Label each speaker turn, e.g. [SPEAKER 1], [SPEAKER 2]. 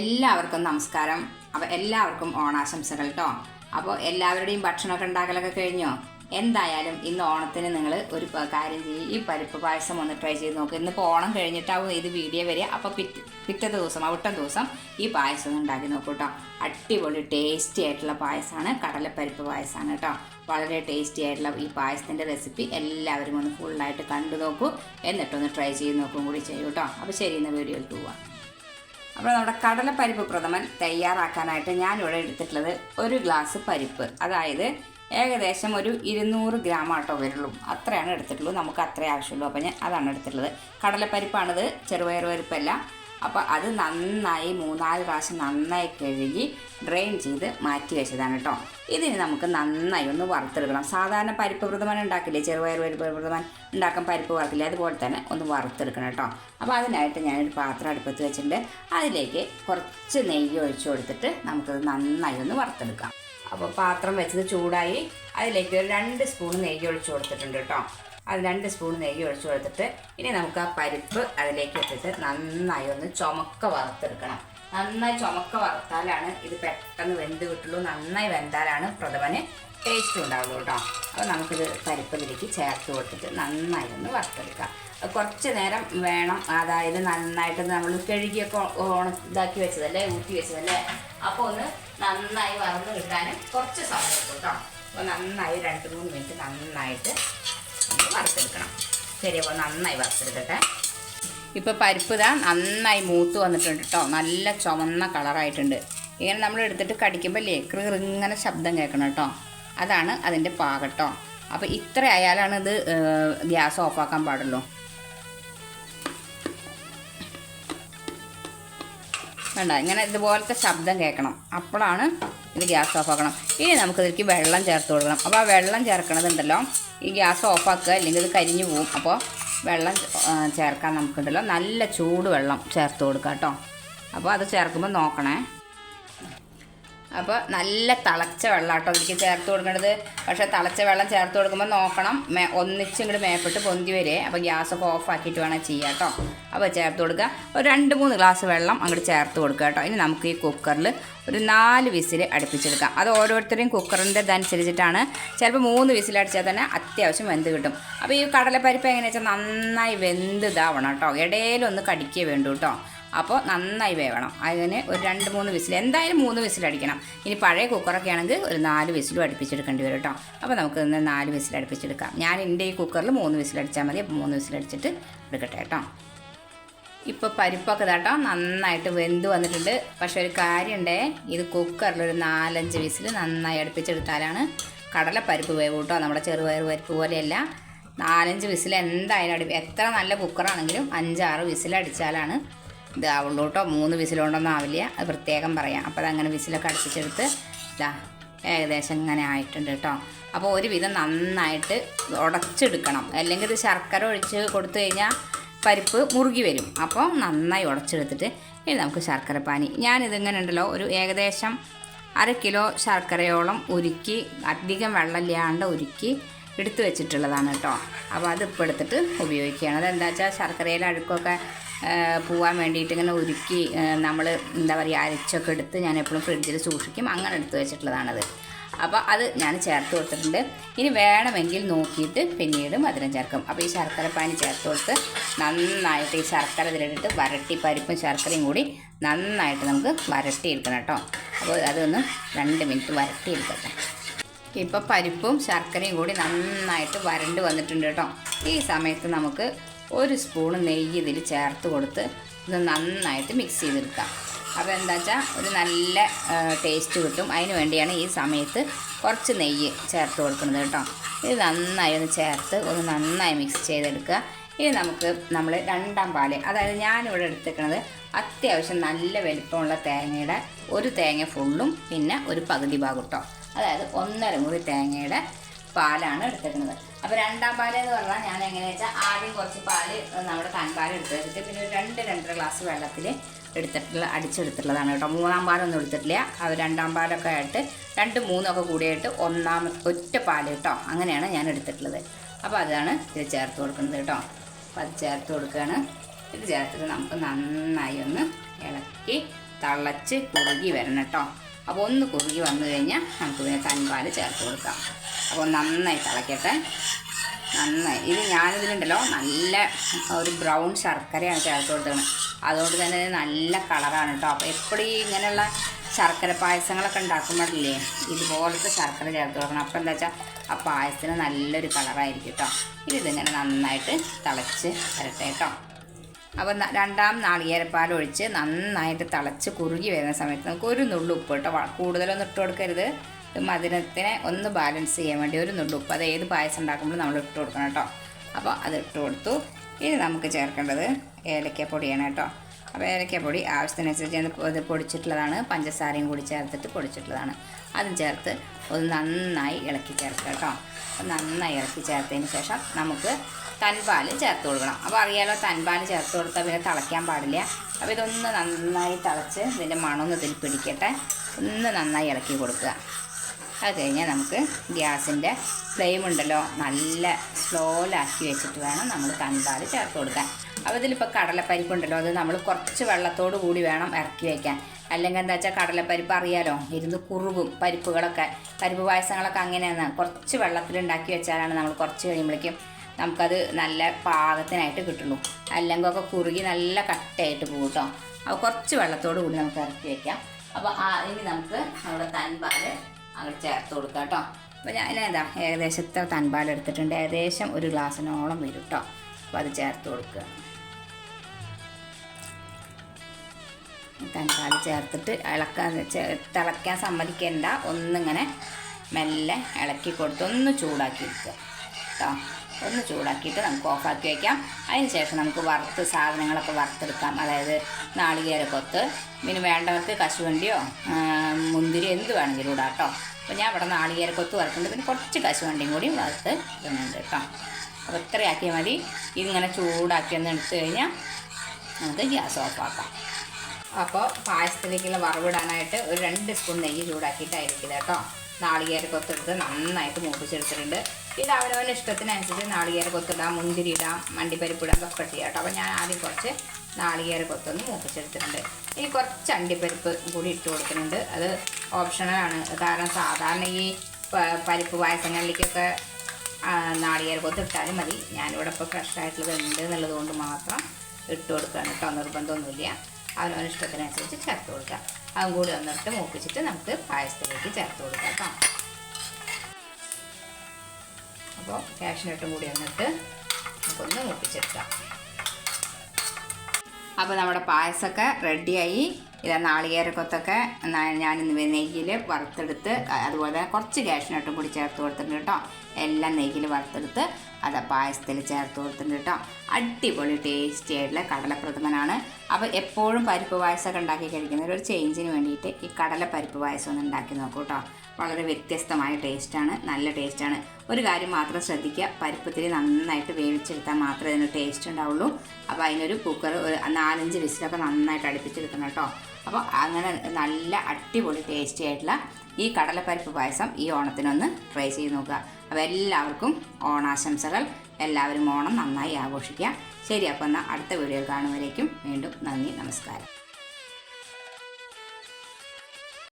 [SPEAKER 1] എല്ലാവർക്കും നമസ്കാരം. അപ്പോൾ എല്ലാവർക്കും ഓണാശംസകൾ കേട്ടോ അപ്പോൾ എല്ലാവരുടെയും ഭക്ഷണമൊക്കെ ഉണ്ടാക്കലൊക്കെ കഴിഞ്ഞോ? എന്തായാലും ഇന്ന് ഓണത്തിന് നിങ്ങൾ ഒരു കാര്യം ചെയ്യും. ഈ പരിപ്പ് പായസം ഒന്ന് ട്രൈ ചെയ്ത് നോക്കുക ഇന്നിപ്പോൾ ഓണം കഴിഞ്ഞിട്ടാവും ഇത് വീഡിയോ വരിക. അപ്പോൾ പിറ്റ് പിറ്റേ ദിവസം അവിട്ട ദിവസം ഈ പായസം ഉണ്ടാക്കി നോക്കൂ കേട്ടോ അടിപൊളി ടേസ്റ്റി ആയിട്ടുള്ള പായസമാണ് കടലപ്പരിപ്പ് പായസമാണ് കേട്ടോ വളരെ ടേസ്റ്റി ആയിട്ടുള്ള ഈ പായസത്തിന്റെ റെസിപ്പി എല്ലാവരും ഒന്ന് ഫുള്ളായിട്ട് കണ്ടു നോക്കൂ. എന്നിട്ടൊന്ന് ട്രൈ ചെയ്ത് നോക്കും കൂടി ചെയ്യൂ കേട്ടോ അപ്പോൾ ശരി എന്നാൽ വീഡിയോയിൽ പോവാം. അപ്പോൾ നമ്മുടെ കടലപ്പരിപ്പ് പ്രഥമൻ തയ്യാറാക്കാനായിട്ട് ഞാനിവിടെ എടുത്തിട്ടുള്ളത് ഒരു ഗ്ലാസ് പരിപ്പ്. അതായത് ഏകദേശം ഒരു ഇരുന്നൂറ് ഗ്രാം ആട്ടോ വരുള്ളൂ. അത്രയാണ് എടുത്തിട്ടുള്ളൂ. നമുക്ക് അത്രയേ ആവശ്യമുള്ളൂ. അപ്പോൾ ഞാൻ അതാണ് എടുത്തിട്ടുള്ളത്. കടലപ്പരിപ്പാണിത്. ചെറുപയർ പരിപ്പല്ല. അപ്പോൾ അത് നന്നായി മൂന്നാൽ പ്രാവശ്യം നന്നായി കഴുകി ഡ്രെയിൻ ചെയ്ത് മാറ്റി വെച്ചതാണ് കേട്ടോ ഇതിന് നമുക്ക് നന്നായി ഒന്ന് വറുത്തെടുക്കണം. സാധാരണ പരിപ്പ് പ്രഥമൻ ഉണ്ടാക്കില്ലേ? ചെറുപയർ പരിപ്പ് പ്രഥമൻ ഉണ്ടാക്കാൻ പരിപ്പ് വറുക്കില്ലേ അതുപോലെ തന്നെ ഒന്ന് വറുത്തെടുക്കണം കേട്ടോ അപ്പോൾ അതിനായിട്ട് ഞാനൊരു പാത്രം അടുപ്പത്ത് വെച്ചിട്ടുണ്ട്. അതിലേക്ക് കുറച്ച് നെയ്യ് ഒഴിച്ചു കൊടുത്തിട്ട് നമുക്കത് നന്നായി ഒന്ന് വറുത്തെടുക്കാം. അപ്പോൾ പാത്രം വെച്ചത് ചൂടായി. അതിലേക്ക് ഒരു രണ്ട് സ്പൂൺ നെയ്യ് ഒഴിച്ചു കൊടുത്തിട്ടുണ്ട് കേട്ടോ അത് രണ്ട് സ്പൂൺ നെയ്യ് ഒഴിച്ചു കൊടുത്തിട്ട് ഇനി നമുക്ക് ആ പരിപ്പ് അതിലേക്ക് ഇട്ടിട്ട് നന്നായി ഒന്ന് ചുമക്ക വറുത്തെടുക്കണം. നന്നായി ചുമക്ക വറുത്താലാണ് ഇത് പെട്ടെന്ന് വെന്ത് കിട്ടുള്ളൂ. നന്നായി വെന്താലാണ് പ്രഥമന് ടേസ്റ്റ് ഉണ്ടാവുള്ളൂ കേട്ടോ. അപ്പോൾ നമുക്കിത് പരിപ്പിലേക്ക് ചേർത്ത് കൊടുത്തിട്ട് നന്നായി ഒന്ന് വറുത്തെടുക്കാം. കുറച്ച് നേരം വേണം. അതായത് നന്നായിട്ട് നമ്മൾ കഴുകിയൊക്കെ ഓണ ഇതാക്കി വെച്ചതല്ലേ ഊറ്റി വെച്ചതല്ലേ? അപ്പോൾ ഒന്ന് നന്നായി വറന്ന് കിട്ടാനും കുറച്ച് സമയം കേട്ടോ. അപ്പോൾ നന്നായി രണ്ട് മൂന്ന് മിനിറ്റ് നന്നായിട്ട് വറുത്തെടുക്കണം. അപ്പോൾ നന്നായി വറുത്തെടുക്കട്ടെ. ഇപ്പോൾ പരിപ്പ് ഇതാ നന്നായി മൂത്ത് വന്നിട്ടുണ്ട് കേട്ടോ നല്ല ചുമന്ന കളറായിട്ടുണ്ട്. ഇങ്ങനെ നമ്മൾ എടുത്തിട്ട് കടിക്കുമ്പോൾ അല്ലേ ഇങ്ങനെ ശബ്ദം കേൾക്കണം കേട്ടോ അതാണ് അതിന്റെ പാകട്ടോ അപ്പോൾ ഇത്ര ആയാലാണ് ഇത് ഗ്യാസ് ഓഫാക്കാൻ പാടുള്ളൂ. വേണ്ട ഇങ്ങനെ ഇതുപോലത്തെ ശബ്ദം കേൾക്കണം. അപ്പോഴാണ് ഇത് ഗ്യാസ് ഓഫാക്കണം ഇനി നമുക്കിതിലേക്ക് വെള്ളം ചേർത്ത് കൊടുക്കണം. അപ്പോൾ ആ വെള്ളം ചേർക്കണതുണ്ടല്ലോ. ഈ ഗ്യാസ് ഓഫാക്കുക അല്ലെങ്കിൽ ഇത് കരിഞ്ഞു പോവും. അപ്പോൾ വെള്ളം ചേർക്കാൻ നമുക്കുണ്ടല്ലോ. നല്ല ചൂട് വെള്ളം ചേർത്ത് കൊടുക്കുക കേട്ടോ. അപ്പോൾ അത് ചേർക്കുമ്പോൾ നോക്കണേ. അപ്പോൾ നല്ല തിളച്ച വെള്ളം കേട്ടോ ഇതിലേക്ക് ചേർത്ത് കൊടുക്കേണ്ടത് പക്ഷേ തിളച്ച വെള്ളം ചേർത്ത് കൊടുക്കുമ്പോൾ നോക്കണം മേ ഒന്നിച്ച് ഇങ്ങോട്ട് മേപ്പെട്ട് പൊന്തി വരെ. അപ്പോൾ ഗ്യാസൊക്കെ ഓഫ് ആക്കിയിട്ട് വേണം ചെയ്യാം കേട്ടോ അപ്പോൾ ചേർത്ത് കൊടുക്കുക. ഒരു രണ്ട് മൂന്ന് ഗ്ലാസ് വെള്ളം അങ്ങോട്ട് ചേർത്ത് കൊടുക്കുക കേട്ടോ ഇനി നമുക്ക് ഈ കുക്കറിൽ ഒരു നാല് വിസിൽ അടുപ്പിച്ചെടുക്കാം. അത് ഓരോരുത്തരെയും കുക്കറിന്റെ ഇതനുസരിച്ചിട്ടാണ്. ചിലപ്പോൾ മൂന്ന് വിസിൽ അടിച്ചാൽ തന്നെ അത്യാവശ്യം വെന്ത് കിട്ടും. അപ്പോൾ ഈ കടലപ്പരിപ്പ് എങ്ങനെയാണെന്ന് വെച്ചാൽ നന്നായി വെന്ത് ഇതാവണം കേട്ടോ ഇടയിലൊന്ന് കടിക്കേ വേണ്ടൂ കേട്ടോ അപ്പോൾ നന്നായി വേവണം. അതിന് ഒരു രണ്ട് മൂന്ന് വിസിൽ എന്തായാലും മൂന്ന് വിസിൽ അടിക്കണം. ഇനി പഴയ കുക്കറൊക്കെ ആണെങ്കിൽ ഒരു നാല് വിസിലും അടുപ്പിച്ചെടുക്കേണ്ടി വരും കേട്ടോ അപ്പോൾ നമുക്ക് ഇന്ന് നാല് വിസിൽ അടുപ്പിച്ചെടുക്കാം. ഞാൻ എന്റെ ഈ കുക്കറിൽ മൂന്ന് വിസിൽ അടിച്ചാൽ മതി. അപ്പോൾ മൂന്ന് വിസിൽ അടിച്ചിട്ട് എടുക്കട്ടെ കേട്ടോ ഇപ്പോൾ പരിപ്പൊക്കെ ഇതാട്ടോ നന്നായിട്ട് വെന്ത് വന്നിട്ടുണ്ട്. പക്ഷെ ഒരു കാര്യമുണ്ടേ ഇത് കുക്കറിൽ ഒരു നാലഞ്ച് വിസിൽ നന്നായി അടുപ്പിച്ചെടുത്താലാണ് കടലപ്പരിപ്പ് വേവ് കേട്ടോ നമ്മുടെ ചെറുപയർ പരിപ്പ് പോലെയല്ല. നാലഞ്ച് വിസിൽ എന്തായാലും അടുപ്പ് എത്ര നല്ല കുക്കറാണെങ്കിലും അഞ്ചാറ് വിസിൽ അടിച്ചാലാണ് ഇതാവുള്ളൂ കേട്ടോ. മൂന്ന് വിസിലുകൊണ്ടൊന്നും ആവില്ല. അത് പ്രത്യേകം പറയാം. അപ്പോൾ അതങ്ങനെ വിസിലൊക്കെ അടുപ്പിച്ചെടുത്ത് ഇതാ ഏകദേശം ഇങ്ങനെ ആയിട്ടുണ്ട് കേട്ടോ. അപ്പോൾ ഒരു ഒരുവിധം നന്നായിട്ട് ഉടച്ചെടുക്കണം. അല്ലെങ്കിൽ ഇത് ശർക്കര ഒഴിച്ച് കൊടുത്തു കഴിഞ്ഞാൽ പരിപ്പ് മുറുകി വരും. അപ്പോൾ നന്നായി ഉടച്ചെടുത്തിട്ട് ഇനി നമുക്ക് ശർക്കര പാനി. ഞാനിതിങ്ങനെ ഉണ്ടല്ലോ ഒരു ഏകദേശം അര കിലോ ശർക്കരയോളം ഉരുക്കി അധികം വെള്ളമില്ലാണ്ട് ഉരുക്കി എടുത്തു വെച്ചിട്ടുള്ളതാണ് കേട്ടോ. അപ്പോൾ അത് ഇപ്പോൾ എടുത്തിട്ട് ഉപയോഗിക്കുകയാണ്. അതെന്താ വെച്ചാൽ ശർക്കരയിലെ അഴുക്കൊക്കെ ആ, പോവാൻ വേണ്ടിയിട്ട് ഇങ്ങനെ ഒരുക്കി നമ്മൾ എന്താ പറയുക അരച്ചൊക്കെ എടുത്ത് ഞാൻ എപ്പോഴും ഫ്രിഡ്ജിൽ സൂക്ഷിക്കും. അങ്ങനെ എടുത്ത് വെച്ചിട്ടുള്ളതാണത്. അപ്പോൾ അത് ഞാൻ ചേർത്ത് കൊടുത്തിട്ടുണ്ട്. ഇനി വേണമെങ്കിൽ നോക്കിയിട്ട് പിന്നീട് മധുരം ചേർക്കും. അപ്പോൾ ഈ ശർക്കര പാനി ചേർത്ത് കൊടുത്ത് നന്നായിട്ട് ഈ ശർക്കര ഇതിലിട്ടിട്ട് വരട്ടി പരിപ്പും ശർക്കരയും കൂടി നന്നായിട്ട് നമുക്ക് വരട്ടിയെടുക്കണം കേട്ടോ. അപ്പോൾ അതൊന്ന് രണ്ട് മിനിറ്റ് വരട്ടിയെടുക്കട്ടെ. ഇപ്പോൾ പരിപ്പും ശർക്കരയും കൂടി നന്നായിട്ട് വരണ്ട് വന്നിട്ടുണ്ട് കേട്ടോ. ഈ സമയത്ത് നമുക്ക് ഒരു സ്പൂൺ നെയ്യ് ഇതിൽ ചേർത്ത് കൊടുത്ത് ഇത് നന്നായിട്ട് മിക്സ് ചെയ്തെടുക്കാം അപ്പോൾ എന്താ വെച്ചാൽ ഒരു നല്ല ടേസ്റ്റ് കിട്ടും. അതിന് വേണ്ടിയാണ് ഈ സമയത്ത് കുറച്ച് നെയ്യ് ചേർത്ത് കൊടുക്കുന്നത് കേട്ടോ. ഇത് നന്നായി ഒന്ന് ചേർത്ത് ഒന്ന് നന്നായി മിക്സ് ചെയ്തെടുക്കുക. ഇനി നമുക്ക് നമ്മൾ രണ്ടാം പാൽ അതായത് ഞാനിവിടെ എടുത്തേക്കുന്നത് അത്യാവശ്യം നല്ല വലിപ്പമുള്ള തേങ്ങയുടെ ഒരു തേങ്ങ ഫുള്ളും പിന്നെ ഒരു പകുതി ഭാഗം കേട്ടോ അതായത് ഒന്നര മുറി തേങ്ങയുടെ പാലാണ് എടുത്തേക്കുന്നത് അപ്പോൾ രണ്ടാം പാൽ എന്ന് പറഞ്ഞാൽ ഞാൻ എങ്ങനെയാ വെച്ചാൽ ആദ്യം കുറച്ച് പാൽ നമ്മുടെ കൺപാൽ എടുത്ത് വെച്ചിട്ട് പിന്നെ ഒരു രണ്ട് രണ്ടര ഗ്ലാസ് വെള്ളത്തിൽ എടുത്തിട്ടുള്ള അടിച്ചെടുത്തിട്ടുള്ളതാണ് കേട്ടോ. മൂന്നാം പാലൊന്നും എടുത്തിട്ടില്ല. അത് രണ്ടാം പാലൊക്കെ ആയിട്ട് രണ്ട് മൂന്നൊക്കെ കൂടിയായിട്ട് ഒന്നാം ഒറ്റ പാൽ കേട്ടോ. അങ്ങനെയാണ് ഞാൻ എടുത്തിട്ടുള്ളത്. അപ്പോൾ അതാണ് ഇത് ചേർത്ത് കൊടുക്കുന്നത് കേട്ടോ. അപ്പോൾ അത് ചേർത്ത് കൊടുക്കുകയാണ്. ഇത് ചേർത്തിട്ട് നമുക്ക് നന്നായി ഒന്ന് ഇളക്കി തിളച്ച് കുറുകി വരണം കേട്ടോ. അപ്പോൾ ഒന്ന് കുറുകി വന്നു കഴിഞ്ഞാൽ നമുക്ക് പിന്നെ തൻപാൽ ചേർത്ത് കൊടുക്കാം. അപ്പോൾ നന്നായി തിളക്കട്ടെ. നന്നായി. ഇത് ഞാനിതിലുണ്ടല്ലോ നല്ല ഒരു ബ്രൗൺ ശർക്കരയാണ് ചേർത്ത് കൊടുത്തത്. അതുകൊണ്ട് തന്നെ നല്ല കളറാണ് കേട്ടോ. അപ്പോൾ എപ്പോഴും ഇങ്ങനെയുള്ള ശർക്കര പായസങ്ങളൊക്കെ ഉണ്ടാക്കുമ്പോഴില്ലേ ഇതുപോലത്തെ ശർക്കര ചേർത്ത് കൊടുക്കണം. അപ്പോൾ എന്താ വെച്ചാൽ ആ പായസത്തിന് നല്ലൊരു കളറായിരിക്കും കേട്ടോ. ഇനി ഇതിങ്ങനെ നന്നായിട്ട് തിളച്ച് വരട്ടെ കേട്ടോ. അപ്പോൾ രണ്ടാം നാളികേരപ്പാൽ ഒഴിച്ച് നന്നായിട്ട് തിളച്ച് കുറുകി വരുന്ന സമയത്ത് നമുക്ക് ഒരു നുള്ളു ഉപ്പ് കേട്ടോ കൂടുതലൊന്നും ഇട്ട് കൊടുക്കരുത്. മധുരത്തിനെ ഒന്ന് ബാലൻസ് ചെയ്യാൻ വേണ്ടി ഒരു നുള്ളു ഉപ്പ്. അത് ഏത് പായസം ഉണ്ടാക്കുമ്പോഴും നമ്മൾ ഇട്ട് കൊടുക്കണം കേട്ടോ അപ്പോൾ അത് ഇട്ട് കൊടുത്തു. ഇനി നമുക്ക് ചേർക്കേണ്ടത് ഏലക്കപ്പൊടിയാണ് കേട്ടോ അപ്പോൾ ഏലക്കപ്പൊടി ആവശ്യത്തിനനുസരിച്ച് ഇത് പൊടിച്ചിട്ടുള്ളതാണ്. പഞ്ചസാരയും കൂടി ചേർത്തിട്ട് പൊടിച്ചിട്ടുള്ളതാണ്. അതും ചേർത്ത് ഒന്ന് നന്നായി ഇളക്കി ചേർക്കുക കേട്ടോ നന്നായി ഇളക്കി ചേർത്തതിന് ശേഷം നമുക്ക് തൻപാൽ ചേർത്ത് കൊടുക്കണം. അപ്പോൾ അറിയാലോ തൻപാൽ ചേർത്ത് കൊടുത്താൽ പിന്നെ തിളയ്ക്കാൻ പാടില്ല. അപ്പോൾ ഇതൊന്ന് നന്നായി തിളച്ച് ഇതിന്റെ മണമൊന്ന് ഇതിൽ പിടിക്കട്ടെ. ഒന്ന് നന്നായി ഇളക്കി കൊടുക്കുക. അത് കഴിഞ്ഞാൽ നമുക്ക് ഗ്യാസിന്റെ ഫ്ലെയിം ഉണ്ടല്ലോ നല്ല സ്ലോയിലാക്കി വെച്ചിട്ട് വേണം നമ്മൾ തന്താൽ ചേർത്ത് കൊടുക്കാൻ. അപ്പോൾ ഇതിലിപ്പോൾ കടലപ്പരിപ്പുണ്ടല്ലോ അത് നമ്മൾ കുറച്ച് വെള്ളത്തോട് കൂടി വേണം ഇറക്കി വയ്ക്കാൻ അല്ലെങ്കിൽ എന്താ വെച്ചാൽ കടലപ്പരിപ്പ് അറിയാലോ ഇരുന്ന് കുറുവും പരിപ്പുകളൊക്കെ പരിപ്പ് പായസങ്ങളൊക്കെ അങ്ങനെയാണ്. കുറച്ച് വെള്ളത്തിലുണ്ടാക്കി വെച്ചാലാണ് നമ്മൾ കുറച്ച് കഴിയുമ്പോഴേക്കും നമുക്കത് നല്ല പാകത്തിനായിട്ട് കിട്ടുള്ളൂ. അല്ലെങ്കിൽ ഒക്കെ കുറുകി നല്ല കട്ടയായിട്ട് പോകും കേട്ടോ. അപ്പോൾ കുറച്ച് വെള്ളത്തോട് കൂടി നമുക്ക് ഇറക്കി വയ്ക്കാം അപ്പോൾ ഇനി നമുക്ക് നമ്മുടെ തൻപാൽ അങ്ങോട്ട് ചേർത്ത് കൊടുക്കാം കേട്ടോ അപ്പോൾ ഞാൻ എന്താ ഏകദേശം ഇത്ര തൻപാൽ എടുത്തിട്ടുണ്ട്. ഏകദേശം ഒരു ഗ്ലാസ്സിനോളം വരും കേട്ടോ അപ്പോൾ അത് ചേർത്ത് കൊടുക്കുക തൻപാൽ ചേർത്തിട്ട് ഇളക്കാൻ തിളയ്ക്കാൻ സമ്മതിക്കേണ്ട. ഒന്നിങ്ങനെ മെല്ലെ ഇളക്കി കൊടുത്ത് ഒന്ന് ചൂടാക്കി വെക്കുക കേട്ടോ ഒന്ന് ചൂടാക്കിയിട്ട് നമുക്ക് ഓഫാക്കി വയ്ക്കാം അതിന് ശേഷം നമുക്ക് വറുത്ത് സാധനങ്ങളൊക്കെ വറുത്തെടുക്കാം. അതായത് നാളികേരക്കൊത്ത്. പിന്നെ വേണ്ടവർക്ക് കശുവണ്ടിയോ മുന്തിരി എന്ത് വേണമെങ്കിലും ഇടാം കേട്ടോ. അപ്പോൾ ഞാൻ ഇവിടെ നാളികേര കൊത്ത് വറുക്കുന്നുണ്ട്. പിന്നെ കുറച്ച് കശുവണ്ടിയും കൂടി വറുത്ത് ഇടുന്നുണ്ട് കേട്ടോ. അപ്പോൾ ഇത്രയാക്കിയാൽ മതി. ഇതിങ്ങനെ ചൂടാക്കി ഒന്ന് എടുത്തു കഴിഞ്ഞാൽ നമുക്ക് ഗ്യാസ് ഓഫാക്കാം അപ്പോൾ പായസത്തിലേക്കുള്ള വറവിടാനായിട്ട് ഒരു രണ്ട് സ്പൂൺ നെയ്യ് ചൂടാക്കിയിട്ടായിരിക്കും കേട്ടോ. നാളികേര കൊത്തെടുത്ത് നന്നായിട്ട് മൂപ്പിച്ചെടുത്തിട്ടുണ്ട്. ഇത് അവനവന്റെ ഇഷ്ടത്തിനനുസരിച്ച് നാളികേര കൊത്തിടാം മുന്തിരി ഇടാം മണ്ടിപ്പരിപ്പ് ഇടാം ഒക്കെ ചെയ്യാം കേട്ടോ അപ്പോൾ ഞാൻ ആദ്യം കുറച്ച് നാളികേര കൊത്തൊന്ന് മൂപ്പിച്ചെടുത്തിട്ടുണ്ട്. ഇനി കുറച്ച് അണ്ടിപ്പരിപ്പ് കൂടി ഇട്ട് കൊടുക്കുന്നുണ്ട്. അത് ഓപ്ഷണലാണ് കാരണം സാധാരണ ഈ പരിപ്പ് പായസങ്ങളിലേക്കൊക്കെ നാളികേര കൊത്ത് ഇട്ടാലും മതി. ഞാനിവിടെ ഇപ്പോൾ ഫ്രഷ് ആയിട്ടുള്ളത് ഉണ്ട് എന്നുള്ളത് കൊണ്ട് മാത്രം ഇട്ട് കൊടുക്കുകയാണ് കേട്ടോ നിർബന്ധമൊന്നുമില്ല. അവനവന് ഇഷ്ടത്തിനനുസരിച്ച് ചേർത്ത് കൊടുക്കുക അതും കൂടി വന്നിട്ട് മൂപ്പിച്ചിട്ട് നമുക്ക് പായസത്തിലേക്ക് ചേർത്ത് കൊടുക്കാം കേട്ടോ അപ്പോൾ കാഷ്നട്ടും കൂടി ഒന്നിട്ട് നമുക്കൊന്ന് മൂപ്പിച്ചെടുക്കാം. അപ്പോൾ നമ്മുടെ പായസമൊക്കെ റെഡിയായി ഇതാ നാളികേരക്കൊത്തൊക്കെ ഞാനിന്ന് നെയ്യിൽ വറുത്തെടുത്ത് അതുപോലെ കുറച്ച് കാഷ്നട്ടും കൂടി ചേർത്ത് കൊടുത്തിട്ടുണ്ട് കേട്ടോ എല്ലാം നെയ്യിൽ വറുത്തെടുത്ത് അത് പായസത്തിൽ ചേർത്ത് കൊടുത്തിട്ടുണ്ട് കേട്ടോ അടിപൊളി ടേസ്റ്റി ആയിട്ടുള്ള കടലപ്രഥമനാണ്. അപ്പോൾ എപ്പോഴും പരിപ്പ് പായസമൊക്കെ ഉണ്ടാക്കി കഴിക്കുന്നവർ ഒരു ചേഞ്ചിന് വേണ്ടിയിട്ട് ഈ കടല പരിപ്പ് പായസം ഒന്ന് ഉണ്ടാക്കി നോക്കൂ കേട്ടോ വളരെ വ്യത്യസ്തമായ ടേസ്റ്റാണ് നല്ല ടേസ്റ്റാണ്. ഒരു കാര്യം മാത്രം ശ്രദ്ധിക്കുക പരിപ്പത്തിരി നന്നായിട്ട് വേവിച്ചെടുത്താൽ മാത്രമേ അതിന് ടേസ്റ്റ് ഉണ്ടാവുള്ളൂ. അപ്പോൾ അതിനൊരു കുക്കർ ഒരു നാലഞ്ച് വിസിലൊക്കെ നന്നായിട്ട് അടുപ്പിച്ചെടുക്കണം കേട്ടോ അപ്പോൾ അങ്ങനെ നല്ല അടിപൊളി ടേസ്റ്റി ആയിട്ടുള്ള ഈ കടലപ്പരിപ്പ് പായസം ഈ ഓണത്തിനൊന്ന് ട്രൈ ചെയ്ത് നോക്കുക. അപ്പോൾ എല്ലാവർക്കും ഓണാശംസകൾ. എല്ലാവരും ഓണം നന്നായി ആഘോഷിക്കുക. ശരി അപ്പോൾ എന്നാൽ അടുത്ത വീഡിയോയിൽ കാണുമ്പോഴേക്കും വീണ്ടും നന്ദി നമസ്കാരം.